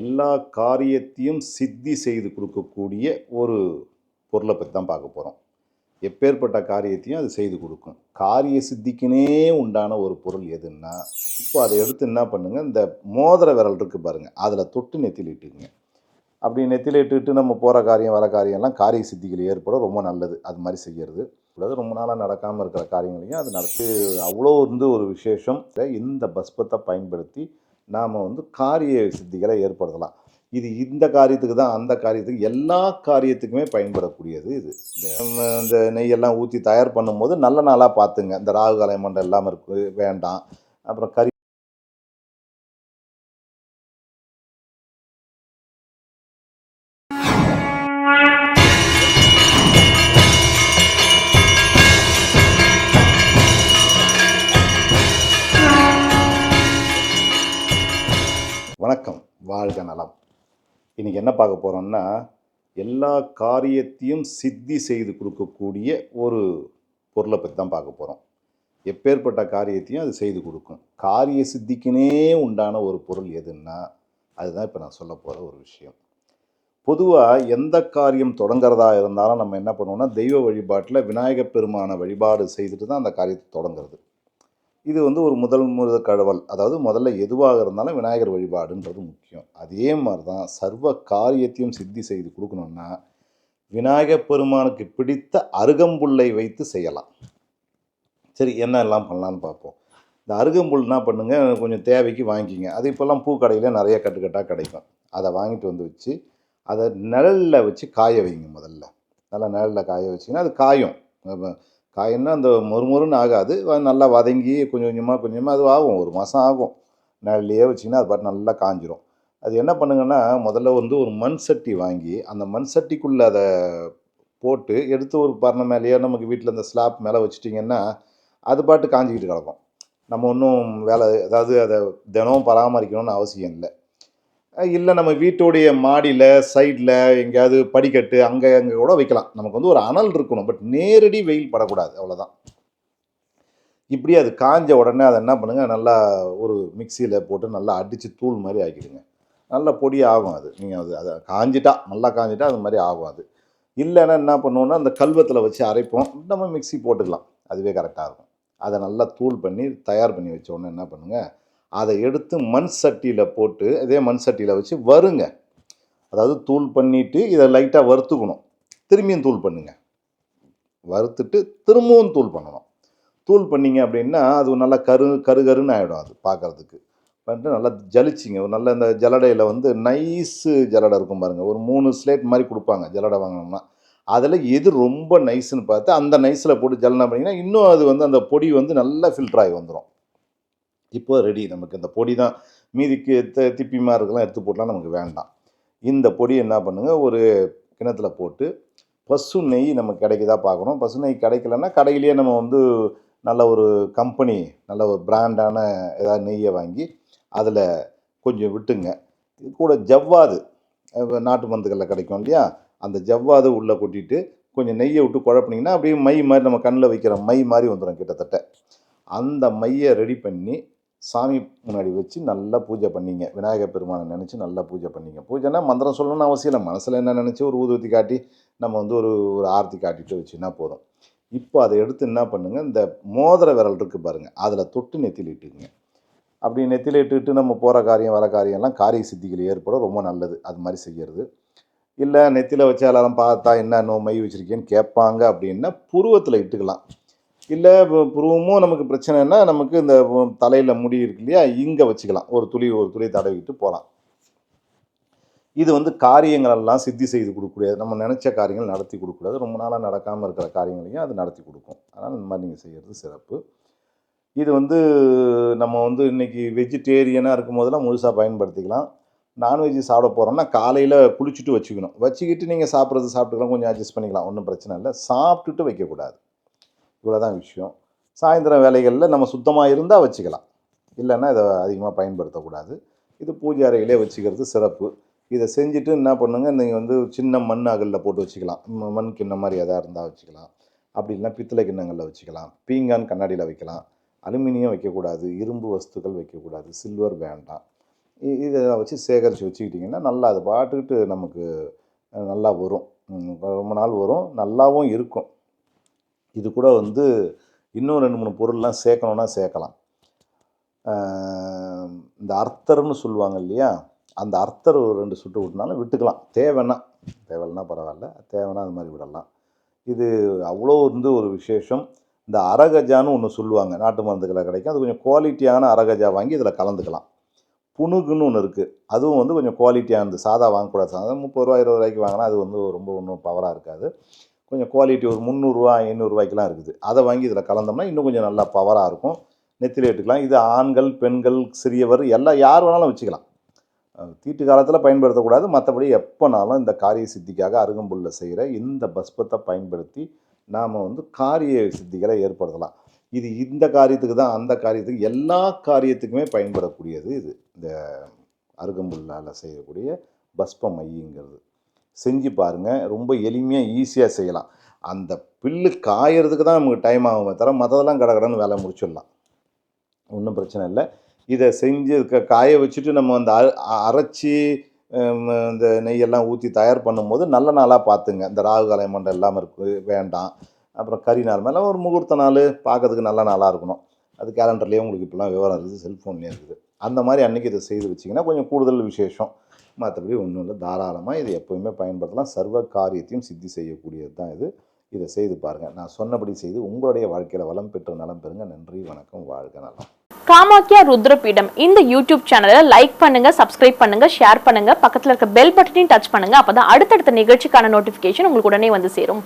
எல்லா காரியத்தையும் சித்தி செய்து கொடுக்கக்கூடிய ஒரு பொருளை பற்றி தான் பார்க்க போகிறோம் எப்பேற்பட்ட காரியத்தையும் அது செய்து கொடுக்கும். காரிய சித்திக்குனே உண்டான ஒரு பொருள் எதுன்னா இப்போ அதை எடுத்து என்ன பண்ணுங்க இந்த மோதிர விரல் இருக்கு பாருங்க அதில் தொட்டு நெத்திலிட்டுங்க அப்படி நெத்திலிட்டுட்டு நம்ம போகிற காரியம் வர காரியம்லாம் காரிய சித்திகள் ஏற்பட ரொம்ப நல்லது. அது மாதிரி செய்கிறது கூடாது ரொம்ப நாளாக நடக்காமல் இருக்கிற காரியங்களையும் அது நடத்தி அவ்வளோ இருந்து ஒரு விசேஷம். இந்த பஸ்பத்தை பயன்படுத்தி நாம் வந்து காரிய சித்திகளை ஏற்படுத்தலாம். இது இந்த காரியத்துக்கு தான் அந்த காரியத்துக்கு எல்லா காரியத்துக்குமே பயன்படக்கூடியது இது. இந்த நம்ம இந்த நெய்யெல்லாம் ஊற்றி தயார் பண்ணும்போது நல்ல நாளாக பார்த்துங்க. இந்த ராகு காலை எல்லாம் இல்லாமல் இருக்கு வேண்டாம். அப்புறம் கறி வாழ்க நலம். இன்னைக்கு என்ன பார்க்க போகிறோம்னா எல்லா காரியத்தையும் சித்தி செய்து கொடுக்கக்கூடிய ஒரு பொருளை பற்றி தான் பார்க்க போகிறோம் எப்பேற்பட்ட காரியத்தையும் அது செய்து கொடுக்கும். காரிய சித்திக்குனே உண்டான ஒரு பொருள் எதுன்னா அதுதான் இப்போ நான் சொல்ல போகிற ஒரு விஷயம். பொதுவாக எந்த காரியம் தொடங்குறதா இருந்தாலும் நம்ம என்ன பண்ணுவோம்னா தெய்வ வழிபாட்டில் விநாயகப் பெருமான வழிபாடு செய்துட்டு தான் அந்த காரியத்தை தொடங்குறது. இது வந்து ஒரு முதல் முத கடவுள். அதாவது முதல்ல எதுவாக இருந்தாலும் விநாயகர் வழிபாடுன்றது முக்கியம். அதே மாதிரி தான் சர்வ காரியத்தையும் சித்தி செய்து கொடுக்கணும்னா விநாயகர் பெருமானுக்கு பிடித்த அருகம்புல்லை வைத்து செய்யலாம். சரி என்ன எல்லாம் பண்ணலான்னு பார்ப்போம். இந்த அருகம்புல் என்ன பண்ணுங்கள் கொஞ்சம் தேவைக்கு வாங்கிக்கிங்க. அது இப்போல்லாம் பூக்கடையில் நிறைய கட்டுக்கட்டாக கிடைக்கும். அதை வாங்கிட்டு வந்து வச்சு அதை நிழலில் வச்சு காய வைங்க முதல்ல. நல்லா நிழலில் காய வச்சிங்கன்னா அது காயும். காய்ன்னா அந்த மொறுமொறுன்னு ஆகாது. நல்லா வதங்கி கொஞ்சம் கொஞ்சமாக கொஞ்சமாக அது ஆகும். ஒரு மாதம் ஆகும். நிழல்லையே வச்சிங்கன்னா அது பாட்டு நல்லா காஞ்சிரும். அது என்ன பண்ணுங்கன்னா முதல்ல வந்து ஒரு மண் சட்டி வாங்கி அந்த மண் சட்டிக்குள்ளே அதை போட்டு எடுத்து ஒரு பரணை மேலேயோ நமக்கு வீட்டில் இந்த ஸ்லாப் மேலே வச்சிட்டிங்கன்னா அது பாட்டு காஞ்சிக்கிட்டு கிடக்கும். நம்ம ஒன்றும் வேலை அதாவது அதை தினமும் பராமரிக்கணும்னு அவசியம் இல்லை. இல்லை நம்ம வீட்டுடைய மாடியில் சைடில் எங்கேயாவது படிக்கட்டு அங்கே அங்கே கூட வைக்கலாம். நமக்கு வந்து ஒரு அனல் இருக்கணும். பட் நேரடி வெயில் படக்கூடாது. அவ்வளோதான் இப்படி அது காஞ்ச உடனே அதை என்ன பண்ணுங்கள் நல்லா ஒரு மிக்சியில் போட்டு நல்லா அடித்து தூள் மாதிரி ஆக்கிடுங்க. நல்ல பொடி ஆகும் அது. நீங்கள் அது அதை காஞ்சிட்டா நல்லா காஞ்சிட்டா அது மாதிரி ஆகும் அது. இல்லைன்னா என்ன பண்ணுவோம்னா அந்த கல்வத்தில் வச்சு அரைப்போம். நம்ம மிக்ஸி போட்டுக்கலாம். அதுவே கரெக்டாக இருக்கும். அதை நல்லா தூள் பண்ணி தயார் பண்ணி வச்சோன்னே என்ன பண்ணுங்கள் அதை எடுத்து மண் சட்டியில் போட்டு இதே மண் சட்டியில் வச்சு வருங்க அதாவது தூள் பண்ணிவிட்டு இதை லைட்டாக வறுத்துக்கணும். திரும்பியும் தூள் பண்ணுங்க. வறுத்துட்டு திரும்பவும் தூள் பண்ணணும். தூள் பண்ணீங்க அப்படின்னா அது நல்லா கரு கரு கருன்னு ஆகிடும் அது பார்க்கறதுக்கு பண்ணிட்டு நல்லா ஜலிச்சிங்க. ஒரு நல்ல இந்த ஜலடையில் வந்து நைஸு ஜலடை இருக்கும் பாருங்கள் ஒரு மூணு ஸ்லேட் மாதிரி கொடுப்பாங்க ஜலடை வாங்கினோம்னா அதில் எது ரொம்ப நைஸுன்னு பார்த்து அந்த நைஸில் போட்டு ஜலனை பண்ணிங்கன்னா இன்னும் அது வந்து அந்த பொடி வந்து நல்லா ஃபில்டர் ஆகி வந்துடும் இப்போ ரெடி நமக்கு இந்த பொடி தான். மீதிக்கு த- திப்பி மாதிரி இருக்கலாம் எடுத்து போட்டலாம் நமக்கு வேண்டாம். இந்த பொடி என்ன பண்ணுங்க? ஒரு கிணத்துல போட்டு பசு நெய் நமக்கு கிடைக்குதா பார்க்கணும். பசு நெய் கிடைக்கலன்னா கடையிலேயே நம்ம வந்து நல்ல ஒரு கம்பெனி நல்ல ஒரு பிராண்டான ஏதாவது நெய்யை வாங்கி அதில் கொஞ்சம் விட்டுங்க. இது கூட ஜவ்வாது. நாட்டு மருந்துகளில் கிடைக்கும் இல்லையா? அந்த ஜவ்வாது உள்ளே கொட்டிட்டு கொஞ்சம் நெய்யை விட்டு குழப்பினீங்கன்னா அப்படியே மை மாதிரி நம்ம கண்ணில் வைக்கிற மை மாதிரி வந்துடும் கிட்டத்தட்ட. அந்த மையை ரெடி பண்ணி சாமி முன்னாடி வச்சு நல்லா பூஜை பண்ணிங்க. விநாயகர் பெருமானை நினச்சி நல்லா பூஜை பண்ணிங்க. பூஜைனா மந்திரம் சொல்லணும்னு அவசியம் இல்லை. மனசில் என்ன நினச்சி ஒரு ஊதுவத்தி காட்டி நம்ம வந்து ஒரு ஒரு ஆரத்தி காட்டிட்டு வச்சுன்னா போதும். இப்போ அதை எடுத்து என்ன பண்ணுங்க? இந்த மோதிர விரல் இருக்குது பாருங்கள் அதில் தொட்டு நெத்தியில் இட்டுக்குங்க. அப்படி நெத்தியில் இட்டுட்டு நம்ம போகிற காரியம் வர காரியம்லாம் காரிய சித்திகள் ஏற்பட ரொம்ப நல்லது. அது மாதிரி செய்கிறது இல்லை நெத்தியில் வச்சு எல்லாரும் பார்த்தா என்ன நோ மை வச்சுருக்கேன்னு கேட்பாங்க அப்படின்னா புருவத்தில் இட்டுக்கலாம். இல்லை புருவமும் நமக்கு பிரச்சனைனா நமக்கு இந்த தலையில் முடி இருக்கு இல்லையா? இங்கே வச்சுக்கலாம். ஒரு துளி ஒரு துளி தடவிக்கிட்டு போகலாம் இது வந்து காரியங்களெல்லாம் சித்தி செய்து கொடுக்கக்கூடியது. நம்ம நினச்ச காரியங்கள் நடத்தி கொடுக்கக்கூடாது. ரொம்ப நாளாக நடக்காமல் இருக்கிற காரியங்களையும் அது நடத்தி கொடுக்கும். அதனால் இந்த மாதிரி நீங்கள் செய்கிறது சிறப்பு. இது வந்து நம்ம வந்து இன்னைக்கு வெஜிடேரியனாக இருக்கும் போதெல்லாம் முழுசாக பயன்படுத்திக்கலாம். நான்வெஜ் சாப்பிட போகிறோம்னா காலையில் குளிச்சுட்டு வச்சுக்கணும். வச்சுக்கிட்டு நீங்கள் சாப்பிட்றது சாப்பிட்டுக்கலாம். கொஞ்சம் அட்ஜஸ்ட் பண்ணிக்கலாம். ஒன்றும் பிரச்சனை இல்லை. சாப்பிட்டுட்டு வைக்கக்கூடாது. இவ்வளோதான் விஷயம். சாயந்தரம் வேலைகளில் நம்ம சுத்தமாக இருந்தால் வச்சுக்கலாம். இல்லைன்னா இதை அதிகமாக பயன்படுத்தக்கூடாது. இது பூஜை அறையிலே வச்சுக்கிறது சிறப்பு. இதை செஞ்சுட்டு என்ன பண்ணுங்க? நீங்கள் வந்து சின்ன மண் அகலில் போட்டு வச்சுக்கலாம். மண் கிண்ணம் மாதிரி எதாக இருந்தால் வச்சுக்கலாம். அப்படி இல்லைன்னா பித்தளை கிண்ணங்களில் வச்சுக்கலாம். பீங்கான் கண்ணாடியில் வைக்கலாம். அலுமினியம் வைக்கக்கூடாது. இரும்பு வஸ்துக்கள் வைக்கக்கூடாது. சில்வர் வேண்டாம். இ- இதை வச்சு சேகரித்து வச்சுக்கிட்டிங்கன்னா நல்லா அது பாட்டுக்கிட்டு நமக்கு நல்லா வரும். ரொம்ப நாள் வரும். நல்லாவும் இருக்கும். இது கூட வந்து இன்னும் ரெண்டு மூணு பொருள்லாம் சேர்க்கணுன்னா சேர்க்கலாம். இந்த அர்த்தர்னு சொல்லுவாங்க இல்லையா? அந்த அர்த்தர் ஒரு ரெண்டு சுட்டு விட்டுனாலும் விட்டுக்கலாம். தேவைன்னா தேவைன்னா பரவாயில்ல. தேவைன்னா அது மாதிரி விடலாம். இது அவ்வளோ வந்து ஒரு விசேஷம். இந்த அரகஜான்னு ஒன்று சொல்லுவாங்க. நாட்டு மருந்துகளை கிடைக்கும் அது கொஞ்சம் குவாலிட்டியான அரகஜா வாங்கி இதில் கலந்துக்கலாம். புணுகுன்னு ஒன்று இருக்குது அதுவும் வந்து கொஞ்சம் குவாலிட்டியானது சாதா வாங்கக்கூடாது. சாதா முப்பது ரூபா இருபது ரூபாய்க்கு வாங்கினா அது வந்து ரொம்ப ஒன்றும் பவராக இருக்காது. கொஞ்சம் குவாலிட்டி ஒரு முந்நூறுரூவா ஐநூறுரூவாய்க்கெலாம் இருக்குது. அதை வாங்கி இதில் கலந்தோம்னா இன்னும் கொஞ்சம் நல்லா பவராக இருக்கும். நெத்திலி எடுத்துக்கலாம். இது ஆண்கள் பெண்கள் சிறியவர் எல்லாம் யார் வேணாலும் வச்சுக்கலாம். தீட்டு காலத்தில் பயன்படுத்தக்கூடாது. மற்றபடி எப்போனாலும் இந்த காரிய சித்திக்காக அருகம்புல்ல செய்கிற இந்த பஸ்பத்தை பயன்படுத்தி நாம் வந்து காரிய சித்திகளை ஏற்படுத்தலாம். இது இந்த காரியத்துக்கு தான் அந்த காரியத்துக்கு எல்லா காரியத்துக்குமே பயன்படக்கூடியது இது. இந்த அருகம்புல்லால் செய்யக்கூடிய பஸ்ப மையங்கிறது. செஞ்சு பாருங்கள் ரொம்ப எளிமையாக ஈஸியாக செய்யலாம். அந்த பில்லு காயறதுக்கு தான் நமக்கு டைம் ஆகுமே தவிர மற்றதெல்லாம் கடகடன்னு வேலை முடிச்சிடலாம். ஒன்றும் பிரச்சனை இல்லை. இதை செஞ்சு க- காய வச்சுட்டு நம்ம அந்த அரைச்சி இந்த நெய்யெல்லாம் ஊற்றி தயார் பண்ணும்போது நல்ல நாளாக பார்த்துங்க. இந்த ராகு காலை எல்லாம் இல்லாமல் இருக்கு வேண்டாம். அப்புறம் கறி நாள் மேலே ஒரு முகூர்த்த நாள் பார்க்கறதுக்கு நல்ல நாளாக இருக்கணும். அது கேலண்டர்லேயே உங்களுக்கு இப்போலாம் விவரம் இருக்குது செல்ஃபோன்லேயே இருக்குது. அந்த மாதிரி அன்றைக்கி இதை செய்து வச்சிங்கன்னா கொஞ்சம் கூடுதல் விசேஷம். மற்றபடி ஒன்றும் இல்லை. தாராளமாக இது எப்போயுமே பயன்படுத்தலாம். சர்வ காரியத்தையும் சித்தி செய்யக்கூடியது தான் இது. இதை செய்து பாருங்கள் நான் சொன்னபடி செய்து உங்களுடைய வாழ்க்கையில் வளம் பெற்று நலம் பெறுங்க. நன்றி வணக்கம் வாழ்க நலம். காமாக்கியா ருத்ரபீடம். இந்த யூடியூப் சேனலை லைக் பண்ணுங்க சப்ஸ்கிரைப் பண்ணுங்க ஷேர் பண்ணுங்க. பக்கத்தில் இருக்க பெல் பட்டனையும் டச் பண்ணுங்க. அப்பதான் அடுத்தடுத்த நிகழ்ச்சிக்கான நோட்டிபிகேஷன் உங்களுக்கு உடனே வந்து சேரும்.